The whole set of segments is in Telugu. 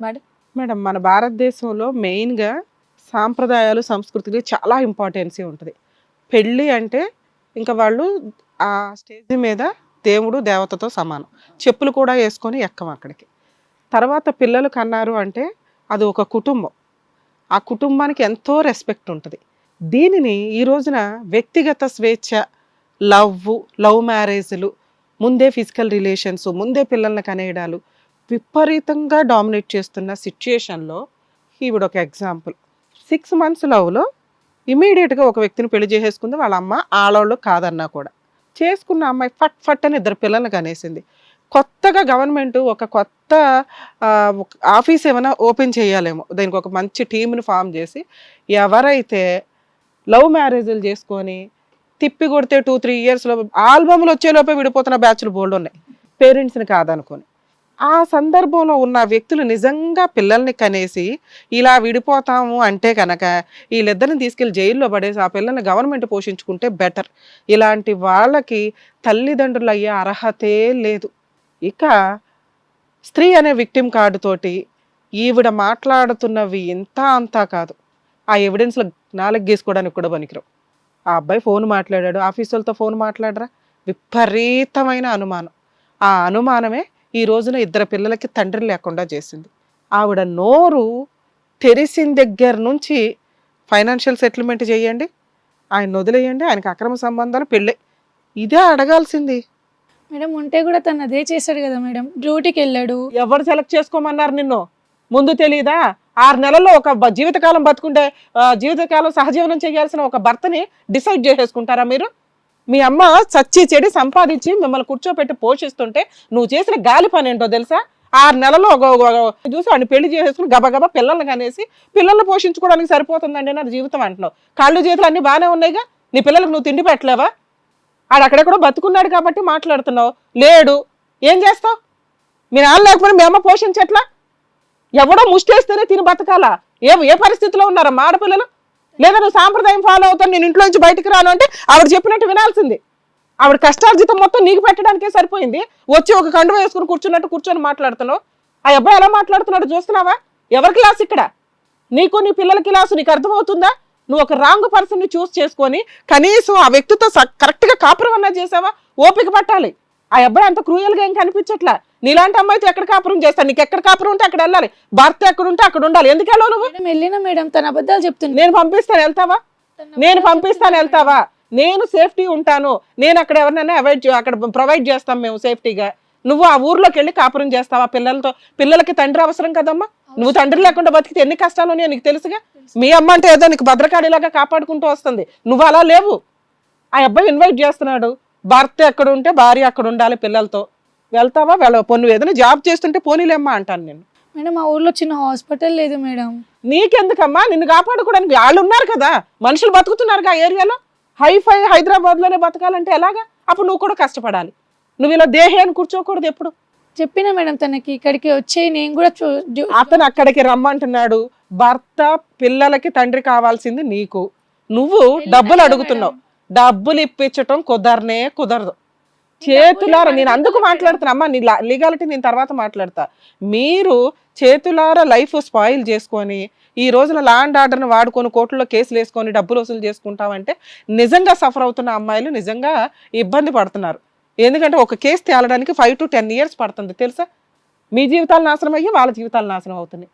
మేడం? మేడం మన భారతదేశంలో మెయిన్గా సాంప్రదాయాలు సంస్కృతికి చాలా ఇంపార్టెన్సీ ఉంటుంది. పెళ్ళి అంటే ఇంకా వాళ్ళు ఆ స్టేజ్ మీద దేవుడు దేవతతో సమానం. చెప్పులు కూడా వేసుకొని ఎక్కం అక్కడికి. తర్వాత పిల్లలు కన్నారు అంటే అది ఒక కుటుంబం. ఆ కుటుంబానికి ఎంతో రెస్పెక్ట్ ఉంటుంది. దీనిని ఈ రోజున వ్యక్తిగత స్వేచ్ఛ లవ్ లవ్ మ్యారేజ్లు ముందే ఫిజికల్ రిలేషన్స్ ముందే పిల్లల్ని కనేయడాలు విపరీతంగా డామినేట్ చేస్తున్న సిచ్యుయేషన్లో ఈవిడ ఒక ఎగ్జాంపుల్. సిక్స్ మంత్స్ లవ్లో ఇమీడియట్గా ఒక వ్యక్తిని పెళ్ళి చేసేసుకుంది వాళ్ళ అమ్మ ఆడవాళ్ళు కాదన్నా కూడా. చేసుకున్న అమ్మాయి ఫట్ ఫట్ అని ఇద్దరు పిల్లల్ని కనేసింది. కొత్తగా గవర్నమెంట్ ఒక కొత్త ఒక ఆఫీస్ ఏమైనా ఓపెన్ చేయాలేమో దానికి ఒక మంచి టీంని ఫామ్ చేసి ఎవరైతే లవ్ మ్యారేజ్లు చేసుకొని తిప్పి కొడితే టూ త్రీ ఇయర్స్లో ఆల్బమ్లు వచ్చేలోపే విడిపోతున్న బ్యాచ్లు బోల్డ్ ఉన్నాయి. పేరెంట్స్ని కాదనుకొని. ఆ సందర్భంలో ఉన్న వ్యక్తులు నిజంగా పిల్లల్ని కనేసి ఇలా విడిపోతాము అంటే కనుక వీళ్ళిద్దరిని తీసుకెళ్ళి జైల్లో పడేసి ఆ పిల్లల్ని గవర్నమెంట్ పోషించుకుంటే బెటర్. ఇలాంటి వాళ్ళకి తల్లిదండ్రులు అయ్యే అర్హతే లేదు. ఇక స్త్రీ అనే విక్టిమ్ కార్డుతోటి ఈవిడ మాట్లాడుతున్నవి ఇంత అంతా కాదు. ఆ ఎవిడెన్స్లో నాలుగు గీసుకోవడానికి కూడా పనికిరావు. ఆ అబ్బాయి ఫోన్ మాట్లాడాడు. ఆఫీసులతో ఫోన్ మాట్లాడరా? విపరీతమైన అనుమానం. ఆ అనుమానమే ఈ రోజున ఇద్దరు పిల్లలకి తండ్రి లేకుండా చేసింది. ఆవిడ నోరు తెరిసిన దగ్గర నుంచి ఫైనాన్షియల్ సెటిల్మెంట్ చేయండి ఆయన వదిలేయండి ఆయనకి అక్రమ సంబంధాలు పెళ్ళే. ఇదే అడగాల్సింది. మేడం ఉంటే కూడా తను అదే చేశాడు కదా మేడం. డ్యూటీకి వెళ్ళాడు. ఎవరు సెలెక్ట్ చేసుకోమన్నారు నిన్ను? ముందు తెలియదా ఆరు నెలల్లో ఒక జీవితకాలం బతుకుంటే జీవితకాలం సహజీవనం చేయాల్సిన ఒక భర్తని డిసైడ్ చేసేసుకుంటారా మీరు? మీ అమ్మ చచ్చి చెడి సంపాదించి మిమ్మల్ని కూర్చోపెట్టి పోషిస్తుంటే నువ్వు చేసిన గాలి పని ఏంటో తెలుసా? ఆరు నెలలో ఒక చూసి వాడిని పెళ్ళి చేసేసుకుని గబగబా పిల్లల్ని కనేసి పిల్లల్ని పోషించుకోవడానికి సరిపోతుందండి నా జీవితం అంటున్నావు. కాళ్ళు చేతులు అన్నీ బాగానే ఉన్నాయిగా? నీ పిల్లలకు నువ్వు తిండి పెట్టలేవా? ఆడు అక్కడెక్కడో బతుకున్నాడు కాబట్టి మాట్లాడుతున్నావు. లేడు. ఏం చేస్తావు? మీ నాన్న లేకపోతే మీ అమ్మ పోషించట్లా? ఎవడో ముష్టేస్తేనే తిని బతకాలా? ఏ ఏ పరిస్థితిలో ఉన్నారమ్మా ఆడపిల్లలు? లేదా నువ్వు సాంప్రదాయం ఫాలో అవుతాను నేను ఇంట్లో నుంచి బయటకు రాను అంటే ఆవిడ చెప్పినట్టు వినాల్సింది. ఆవిడ కష్టార్జితం మొత్తం నీకు పెట్టడానికే సరిపోయింది. వచ్చి ఒక కండువ వేసుకుని కూర్చున్నట్టు కూర్చొని మాట్లాడుతున్నావు. ఆ అబ్బాయి ఎలా మాట్లాడుతున్నాడు చూస్తున్నావా? ఎవరి క్లాస్ ఇక్కడ? నీకు నీ పిల్లల క్లాసు నీకు అర్థమవుతుందా? నువ్వు ఒక రాంగ్ పర్సన్ని చూస్ చేసుకొని కనీసం ఆ వ్యక్తితో కరెక్ట్గా కాపురం అన్నా చేసావా? ఓపిక పట్టాలి. ఆ అబ్బాయి అంత క్రూయల్గా ఏం కనిపించట్లా? నీలాంటి అమ్మాయితో ఎక్కడ కాపురం చేస్తాను నీకు ఎక్కడ కాపురం ఉంటే అక్కడ వెళ్ళాలి. భర్త ఎక్కడ ఉంటే అక్కడ ఉండాలి. ఎందుకు వెళ్ళావు నువ్వు? వెళ్ళినా మేడం తన అబద్ధాలు చెప్తుంది. నేను పంపిస్తాను వెళ్తావా? నేను పంపిస్తాను వెళ్తావా? నేను సేఫ్టీ ఉంటాను. నేను అక్కడ ఎవరినైనా అవాయిడ్ అక్కడ ప్రొవైడ్ చేస్తాం మేము సేఫ్టీగా. నువ్వు ఆ ఊర్లోకి వెళ్ళి కాపురం చేస్తావా? పిల్లలతో పిల్లలకి తండ్రి అవసరం కదమ్మా? నువ్వు తండ్రి లేకుండా బతికితే ఎన్ని కష్టాలు ఉన్నాయో నీకు తెలుసుగా? మీ అమ్మ అంటే ఏదో నీకు భద్రకాడిలాగా కాపాడుకుంటూ వస్తుంది. నువ్వు అలా లేవు. ఆ అబ్బాయి ఇన్వైట్ చేస్తున్నాడు. భర్త ఎక్కడ ఉంటే భార్య అక్కడ ఉండాలి పిల్లలతో. వెళ్తావా? వెళ్ళ పొన్ను ఏదైనా జాబ్ చేస్తుంటే పోనీలేమ్మా అంటాను నేను. మేడం మా ఊర్లో చిన్న హాస్పిటల్ లేదు మేడం. నీకెందుకమ్మా? నిన్ను కాపాడుకోవడానికి వాళ్ళు ఉన్నారు కదా. మనుషులు బతుకుతున్నారు ఆ ఏరియాలో. హైఫై హైదరాబాద్లోనే బతకాలంటే ఎలాగా? అప్పుడు నువ్వు కూడా కష్టపడాలి. నువ్వు ఇలా దేహే అని కూర్చోకూడదు ఎప్పుడు. చెప్పిన మేడం తనకి ఇక్కడికి వచ్చి నేను కూడా చూ అతను అక్కడికి రమ్మంటున్నాడు. భర్త పిల్లలకి తండ్రి కావాల్సింది నీకు. నువ్వు డబ్బులు అడుగుతున్నావు. డబ్బులు ఇప్పించటం కుదరనే కుదరదు. చేతులారా నేను అందుకు మాట్లాడుతున్నా. అమ్మా నీ లీగాలిటీ నేను తర్వాత మాట్లాడతా. మీరు చేతులారా లైఫ్ స్పాయిల్ చేసుకొని ఈ రోజున లాండ్ ఆర్డర్ని వాడుకొని కోర్టులో కేసులు వేసుకొని డబ్బులు వసూలు చేసుకుంటామంటే నిజంగా సఫర్ అవుతున్న అమ్మాయిలు నిజంగా ఇబ్బంది పడుతున్నారు. ఎందుకంటే ఒక కేసు తేలడానికి ఫైవ్ టు టెన్ ఇయర్స్ పడుతుంది. తెలుసా? మీ జీవితాలు నాశనం అయ్యి వాళ్ళ జీవితాలు నాశనం అవుతున్నాయి.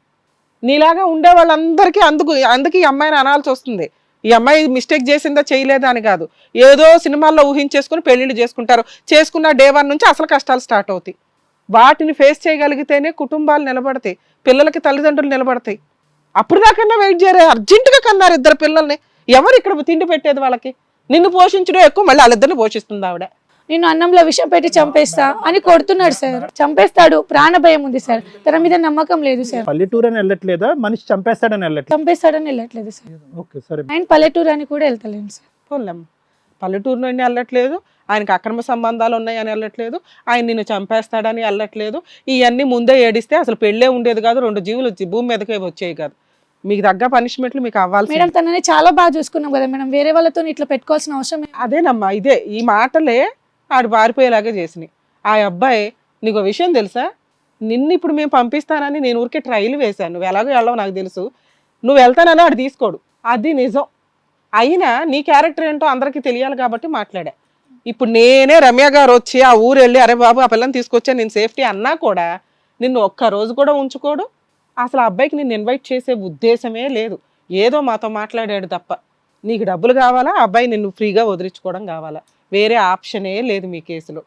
నీలాగా ఉండే వాళ్ళందరికీ అందుకు అందుకు ఈ అమ్మాయిని అనాల్సి వస్తుంది. ఈ అమ్మాయి మిస్టేక్ చేసిందా చేయలేదా అని కాదు. ఏదో సినిమాల్లో ఊహించేసుకుని పెళ్ళిళ్ళు చేసుకుంటారు. చేసుకున్న డే వన్ నుంచి అసలు కష్టాలు స్టార్ట్ అవుతాయి. వాటిని ఫేస్ చేయగలిగితేనే కుటుంబాలు నిలబడతాయి. పిల్లలకి తల్లిదండ్రులు నిలబడతాయి. అప్పుడు దాకన్నా వెయిట్ చేయరే. అర్జెంటుగా కన్నారు ఇద్దరు పిల్లల్ని. ఎవరు ఇక్కడ తిండి పెట్టేది వాళ్ళకి? నిన్ను పోషించడం ఎక్కువ మళ్ళీ వాళ్ళిద్దరిని పోషిస్తుంది ఆవిడ. నేను అన్నంలో విషం పెట్టి చంపేస్తా అని కొడుతున్నాడు సార్. చంపేస్తాడు. ప్రాణ భయం ఉంది సార్. తన మీద నమ్మకం లేదు సార్. పల్లెటూరు అని వెళ్ళట్లేదా? మనిషి చంపేస్తాడని వెళ్ళట్లేదు? చంపేస్తాడని వెళ్ళట్లేదు సార్. ఓకే సరే. అండ్ పల్లెటూరు అని కూడా వెళ్తలేను సార్. పల్లెటూరు నుండి వెళ్ళట్లేదు. ఆయనకి అక్రమ సంబంధాలు ఉన్నాయని వెళ్ళట్లేదు. ఆయన నిన్ను చంపేస్తాడని వెళ్ళట్లేదు. ఇవన్నీ ముందే ఏడిస్తే అసలు పెళ్ళే ఉండేది కాదు. రెండు జీవులు వచ్చి భూమి మీదకే వచ్చేవి కాదు. మీకు తగ్గ పనిష్మెంట్లు మీకు అవ్వాల్సి మేడం తనని చాలా బాగా చూసుకున్నాం కదా మేడం. వేరే వాళ్ళతో ఇట్లా పెట్టుకోవాల్సిన అవసరం అదేనమ్మా ఇదే. ఈ మాటలే ఆడు పారిపోయేలాగా చేసినాయి. ఆ అబ్బాయి నీకు విషయం తెలుసా? నిన్ను ఇప్పుడు మేము పంపిస్తానని నేను ఊరికే ట్రైల్ వేశాను. నువ్వు ఎలాగో వెళ్ళవు నాకు తెలుసు. నువ్వు వెళ్తానని ఆడు తీసుకోడు. అది నిజం. అయినా నీ క్యారెక్టర్ ఏంటో అందరికీ తెలియాలి కాబట్టి మాట్లాడా. ఇప్పుడు నేనే రమ్య గారు వచ్చి ఆ ఊరు వెళ్ళి అరే బాబు ఆ పిల్లని తీసుకొచ్చా నేను సేఫ్టీ అన్నా కూడా నిన్ను ఒక్క రోజు కూడా ఉంచుకోడు. అసలు ఆ అబ్బాయికి నిన్ను ఇన్వైట్ చేసే ఉద్దేశమే లేదు. ఏదో మాతో మాట్లాడాడు తప్ప. నీకు డబ్బులు కావాలా? అబ్బాయి నిన్ను ఫ్రీగా వదిలించుకోవడం కావాలా? వేరే ఆప్షనే లేదు మీ కేసులో.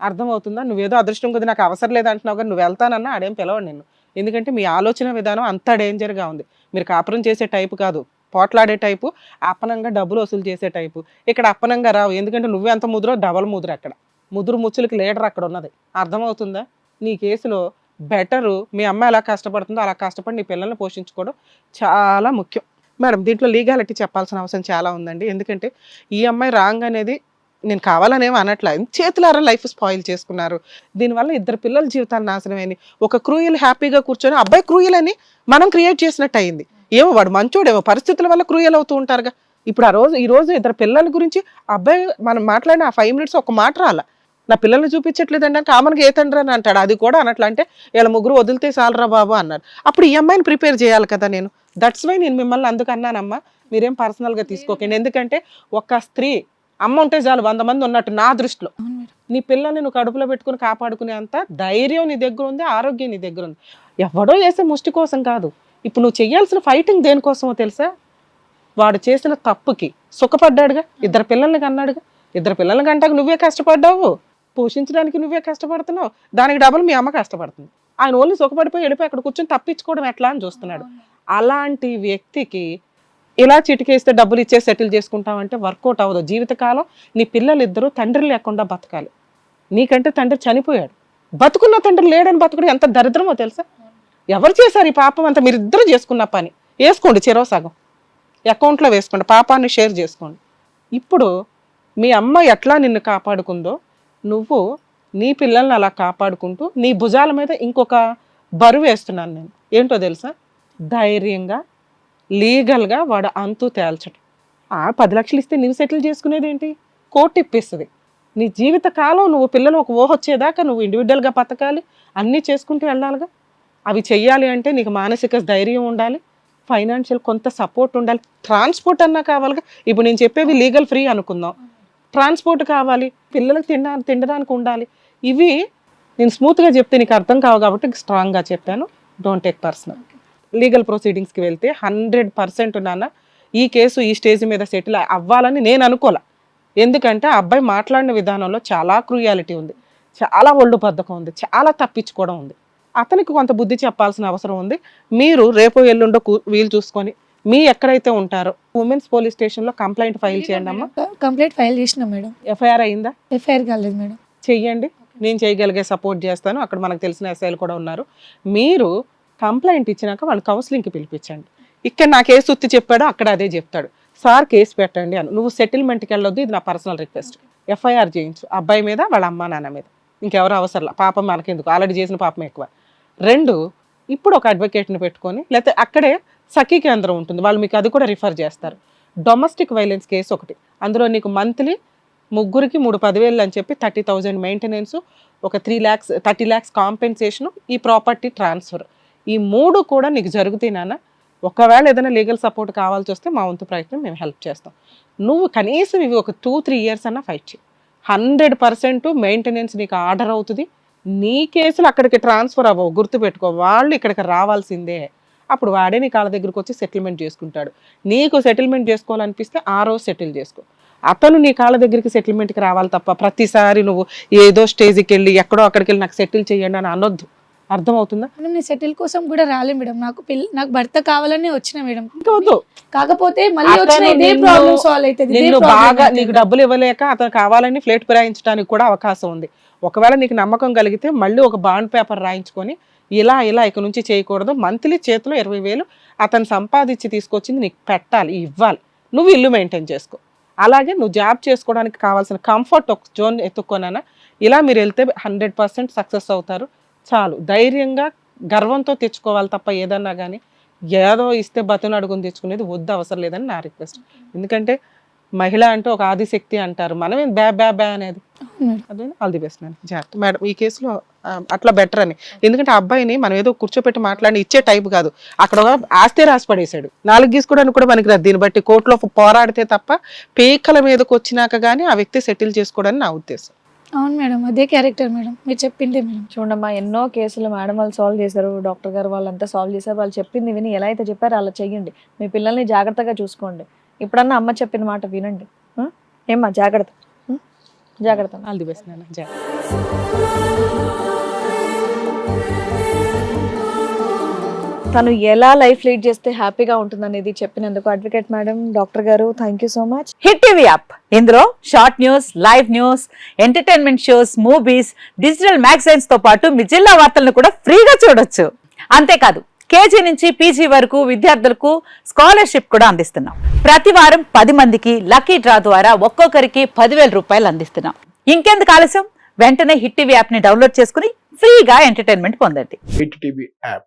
అర్థమవుతుందా? నువ్వేదో అదృష్టం కొద్ది నాకు అవసరం లేదు అంటున్నావు కానీ నువ్వు వెళ్తానన్నా ఆడేం పిలవడు నిన్ను. ఎందుకంటే మీ ఆలోచన విధానం అంత డేంజర్గా ఉంది. మీరు కాపురం చేసే టైపు కాదు. పోట్లాడే టైపు అప్పనంగా డబ్బులు వసూలు చేసే టైపు. ఇక్కడ అప్పనంగా రావు. ఎందుకంటే నువ్వే అంత ముదురో డబల్ ముదురు అక్కడ. ముదురు ముచ్చులకి లీడర్ అక్కడ ఉన్నది. అర్థమవుతుందా? నీ కేసులో బెటరు మీ అమ్మ ఎలా కష్టపడుతుందో అలా కష్టపడి నీ పిల్లల్ని పోషించుకోవడం చాలా ముఖ్యం. మేడం దీంట్లో లీగాలిటీ చెప్పాల్సిన అవసరం చాలా ఉందండి. ఎందుకంటే ఈ అమ్మాయి రాంగ్ అనేది నేను కావాలనేమో అనట్లా. చేతులారా లైఫ్ స్పాయిల్ చేసుకున్నారు. దీనివల్ల ఇద్దరు పిల్లల జీవితాలు నాశనమైంది ఒక క్రూయల్ హ్యాపీగా కూర్చొని అబ్బాయి క్రూయల్ అని మనం క్రియేట్ చేసినట్టు అయింది ఏమో వాడు మంచోడేమో పరిస్థితుల వల్ల క్రూయల్ అవుతూ ఉంటారుగా. ఇప్పుడు ఆ రోజు ఈ రోజు ఇద్దరు పిల్లల గురించి అబ్బాయి మనం మాట్లాడిన ఆ ఫైవ్ మినిట్స్ ఒక మాట రాల. నా పిల్లల్ని చూపించట్లేదండి అని కామన్గా ఏ తండ్రి అని అంటాడు? అది కూడా అనట్లా అంటే వీళ్ళ ముగ్గురు వదిలితే చాలరా బాబు? అన్నారు. అప్పుడు ఈ అమ్మాయిని ప్రిపేర్ చేయాలి కదా నేను. దట్స్ వై నేను మిమ్మల్ని అందుకన్నానమ్మా మీరేం పర్సనల్గా తీసుకోకండి. ఎందుకంటే ఒక స్త్రీ అమ్మ ఉంటే చాలు వంద మంది ఉన్నట్టు నా దృష్టిలో. నీ పిల్లల్ని నువ్వు కడుపులో పెట్టుకుని కాపాడుకునే అంత ధైర్యం నీ దగ్గర ఉంది ఆరోగ్యం నీ దగ్గర ఉంది. ఎవడో చేసే ముష్టి కోసం కాదు. ఇప్పుడు నువ్వు చేయాల్సిన ఫైటింగ్ దేనికోసమో తెలుసా? వాడు చేసిన తప్పుకి సుఖపడ్డాడుగా ఇద్దరు పిల్లల్ని కన్నాడుగా ఇద్దరు పిల్లల్ని కంటాక నువ్వే కష్టపడ్డావు. పోషించడానికి నువ్వే కష్టపడుతున్నావు. దానికి డబుల్ మీ అమ్మ కష్టపడుతుంది. ఆయన ఓన్లీ సుఖపడిపోయి వెళ్ళిపోయి అక్కడ కూర్చొని తప్పించుకోవడం ఎట్లా అని చూస్తున్నాడు. అలాంటి వ్యక్తికి ఇలా చిటికేస్తే డబ్బులు ఇచ్చే సెటిల్ చేసుకుంటామంటే వర్కౌట్ అవ్వదు. జీవితకాలం నీ పిల్లలు ఇద్దరు తండ్రి లేకుండా బతకాలి. నీకంటే తండ్రి చనిపోయాడు. బతుకున్న తండ్రి లేడని బతుకుడు ఎంత దరిద్రమో తెలుసా? ఎవరు చేశారు ఈ పాపం అంతా? మీరిద్దరు చేసుకున్న పని. వేసుకోండి చెరవ సగం. అకౌంట్లో వేసుకోండి. పాపాన్ని షేర్ చేసుకోండి. ఇప్పుడు మీ అమ్మ ఎట్లా నిన్ను కాపాడుకుందో నువ్వు నీ పిల్లల్ని అలా కాపాడుకుంటూ నీ భుజాల మీద ఇంకొక బరువు వేస్తున్నాను నేను. ఏంటో తెలుసా? ధైర్యంగా లీగల్గా వాడు అంతు తేల్చడం. ఆ పది లక్షలు ఇస్తే నువ్వు సెటిల్ చేసుకునేది ఏంటి కోర్టు ఇప్పిస్తుంది. నీ జీవిత కాలం నువ్వు పిల్లలు ఒక ఊహ వచ్చేదాకా నువ్వు ఇండివిజువల్గా బతకాలి అన్నీ చేసుకుంటూ వెళ్ళాలిగా. అవి చెయ్యాలి అంటే నీకు మానసిక ధైర్యం ఉండాలి ఫైనాన్షియల్ కొంత సపోర్ట్ ఉండాలి. ట్రాన్స్పోర్ట్ అన్నా కావాలిగా. ఇప్పుడు నేను చెప్పేవి లీగల్ ఫ్రీ అనుకుందాం. ట్రాన్స్పోర్ట్ కావాలి పిల్లలకు తినడా తినడానికి ఉండాలి. ఇవి నేను స్మూత్గా చెప్తే నీకు అర్థం కావు కాబట్టి స్ట్రాంగ్గా చెప్పాను. Don't take personal. లీగల్ ప్రొసీడింగ్స్కి వెళ్తే హండ్రెడ్ పర్సెంట్ నాన్న ఈ కేసు ఈ స్టేజ్ మీద సెటిల్ అవ్వాలని నేను అనుకోలే. ఎందుకంటే ఆ అబ్బాయి మాట్లాడిన విధానంలో చాలా క్రూయాలిటీ ఉంది. చాలా ఒళ్ళు బద్ధకం ఉంది. చాలా తప్పించుకోవడం ఉంది. అతనికి కొంత బుద్ధి చెప్పాల్సిన అవసరం ఉంది. మీరు రేపు ఎల్లుండో కూ- వీలు చూసుకొని మీ ఎక్కడైతే ఉంటారో ఉమెన్స్ పోలీస్ స్టేషన్లో కంప్లైంట్ ఫైల్ చేయండి అమ్మా. కంప్లైంట్ ఫైల్ చేసిన మేడం. ఎఫ్ఐఆర్ అయిందా? ఎఫ్ఐఆర్ కాలేదు మేడం. చెయ్యండి. నేను చేయగలిగే సపోర్ట్ చేస్తాను. అక్కడ మనకు తెలిసిన ఎస్ఐలు కూడా ఉన్నారు. మీరు కంప్లైంట్ ఇచ్చినాక వాళ్ళు కౌన్సిలింగ్కి పిలిపించండి. ఇక్కడ నా కేసు ఉత్తి చెప్పాడో అక్కడ అదే చెప్తాడు. సార్ కేసు పెట్టండి అని. నువ్వు సెటిల్మెంట్కి వెళ్ళొద్దు ఇది నా పర్సనల్ రిక్వెస్ట్. ఎఫ్ఐఆర్ చేయించు. అబ్బాయి మీద వాళ్ళ అమ్మా నాన్న మీద. ఇంకెవరు అవసరం పాపం మనకెందుకు? ఆల్రెడీ చేసిన పాపం ఎక్కువ. రెండు ఇప్పుడు ఒక అడ్వకేట్ని పెట్టుకొని లేకపోతే అక్కడే సఖీ కేంద్రం ఉంటుంది. వాళ్ళు మీకు అది కూడా రిఫర్ చేస్తారు. డొమెస్టిక్ వైలెన్స్ కేసు ఒకటి. అందులో నీకు మంత్లీ ముగ్గురికి మూడు పదివేలు అని చెప్పి థర్టీ థౌజండ్ మెయింటెనెన్స్ ఒక three lakhs thirty lakhs compensation ఈ ప్రాపర్టీ ట్రాన్స్ఫర్. ఈ మూడు కూడా నీకు జరుగుతాయి నాన్న. ఒకవేళ ఏదైనా లీగల్ సపోర్ట్ కావాల్సి వస్తే మా వంతు ప్రయత్నం మేము హెల్ప్ చేస్తాం. నువ్వు కనీసం ఇవి ఒక టూ త్రీ ఇయర్స్ అన్న ఫైట్ చేయి. హండ్రెడ్ పర్సెంట్ మెయింటెనెన్స్ నీకు ఆర్డర్ అవుతుంది. నీ కేసులు అక్కడికి ట్రాన్స్ఫర్ అవ్వవు గుర్తుపెట్టుకో. వాళ్ళు ఇక్కడికి రావాల్సిందే. అప్పుడు వాడే నీ కాళ్ళ దగ్గరకు వచ్చి సెటిల్మెంట్ చేసుకుంటాడు. నీకు సెటిల్మెంట్ చేసుకోవాలనిపిస్తే ఆ రోజు సెటిల్ చేసుకో. అతను నీ కాళ్ళ దగ్గరికి సెటిల్మెంట్కి రావాలి తప్ప ప్రతిసారి నువ్వు ఏదో స్టేజ్కి వెళ్ళి ఎక్కడో అక్కడికి వెళ్ళి నాకు సెటిల్ చేయండి అని అనొద్దు. అర్థమవుతుందా? నేను సెటిల్ కోసం కూడా రాలే మేడం. నాకు పిల్ల నాకు భర్త కావాలని వచ్చిన మేడం. ఇంకా వద్దు. కాకపోతే మళ్ళీ వచ్చిన ఇదే ప్రాబ్లం సాల్వ్ అవుతుంది బాగా. నీకు డబ్బులు ఇవ్వలేక అతను కావాలని ఫ్లేట్ ఫిరాయించడానికి కూడా అవకాశం ఉంది. ఒకవేళ నీకు నమ్మకం కలిగితే మళ్ళీ ఒక బాండ్ పేపర్ రాయించుకొని ఇలా ఇలా ఇక నుంచి చేయకూడదు. మంత్లీ చేతిలో ఇరవై వేలు అతను సంపాదించి తీసుకొచ్చింది నీకు పెట్టాలి ఇవ్వాలి. నువ్వు ఇల్లు మెయింటైన్ చేసుకో. అలాగే నువ్వు జాబ్ చేసుకోవడానికి కావాల్సిన కంఫర్ట్ ఒక జోన్ ఎత్తుక్కోనైనా ఇలా మీరు వెళ్తే హండ్రెడ్ పర్సెంట్ సక్సెస్ అవుతారు. చాలు. ధైర్యంగా గర్వంతో తెచ్చుకోవాలి తప్ప ఏదన్నా కానీ ఏదో ఇస్తే బతును అడుగుని తెచ్చుకునేది వద్దు అవసరం లేదని నా రిక్వెస్ట్. ఎందుకంటే మహిళ అంటే ఒక ఆదిశక్తి అంటారు. మనమే బ్యా బ్యా బ్యా అనేది. అదే ఆల్ ది బెస్ట్ మేడం. జాగ్రత్త. మేడం ఈ కేసులో అట్లా బెటర్ అని. ఎందుకంటే అబ్బాయిని మనం ఏదో కూర్చోపెట్టి మాట్లాడి ఇచ్చే టైప్ కాదు. అక్కడ ఒక ఆస్తే రాసి పడేశాడు. నాలుగు గీసుకోవడానికి కూడా మనకి దీన్ని బట్టి కోర్టులో పోరాడితే తప్ప పీకల మీదకి వచ్చినాక గానీ ఆ వ్యక్తి సెటిల్ చేసుకోవడానికి నా ఉద్దేశం. అవును మేడం అదే క్యారెక్టర్ మేడం. మీరు చెప్పిందే మేడం. చూడమ్మా ఎన్నో కేసులు మేడం వాళ్ళు సాల్వ్ చేశారు. డాక్టర్ గారు వాళ్ళంతా సాల్వ్ చేశారు. వాళ్ళు చెప్పింది విని ఎలా అయితే చెప్పారో అలా చెయ్యండి. మీ పిల్లల్ని జాగ్రత్తగా చూసుకోండి. ఇప్పుడన్నా అమ్మ చెప్పిన మాట వినండి? ఏమ్మా జాగ్రత్త? జాగ్రత్త. ఆల్ ది బెస్ట్ నాన్న. జాగ్రత్త. తను ఎలా లైఫ్ లీడ్ చేస్తే హ్యాపీగా ఉంటుందనేది చెప్పినందుకు అడ్వకేట్ మేడం డాక్టర్ గారు thank you so much hit TV app ఇందులో short news live news entertainment shows movies digital మ్యాగజైన్స్తో పాటు మీ జిల్లా వార్తలను కూడా ఫ్రీగా చూడొచ్చు. అంతేకాదు కేజీ నుంచి పీజీ వరకు విద్యార్థులకు స్కాలర్షిప్ కూడా అందిస్తున్నాం. ప్రతి వారం పది మందికి లక్కీ డ్రా ద్వారా ఒక్కొక్కరికి పదివేల రూపాయలు అందిస్తున్నాం. ఇంకెందుకు ఆలస్యం? వెంటనే హిట్ టీవీ యాప్ని డౌన్లోడ్ చేసుకుని ఫ్రీగా ఎంటర్టైన్మెంట్ పొందండి. Hit TV app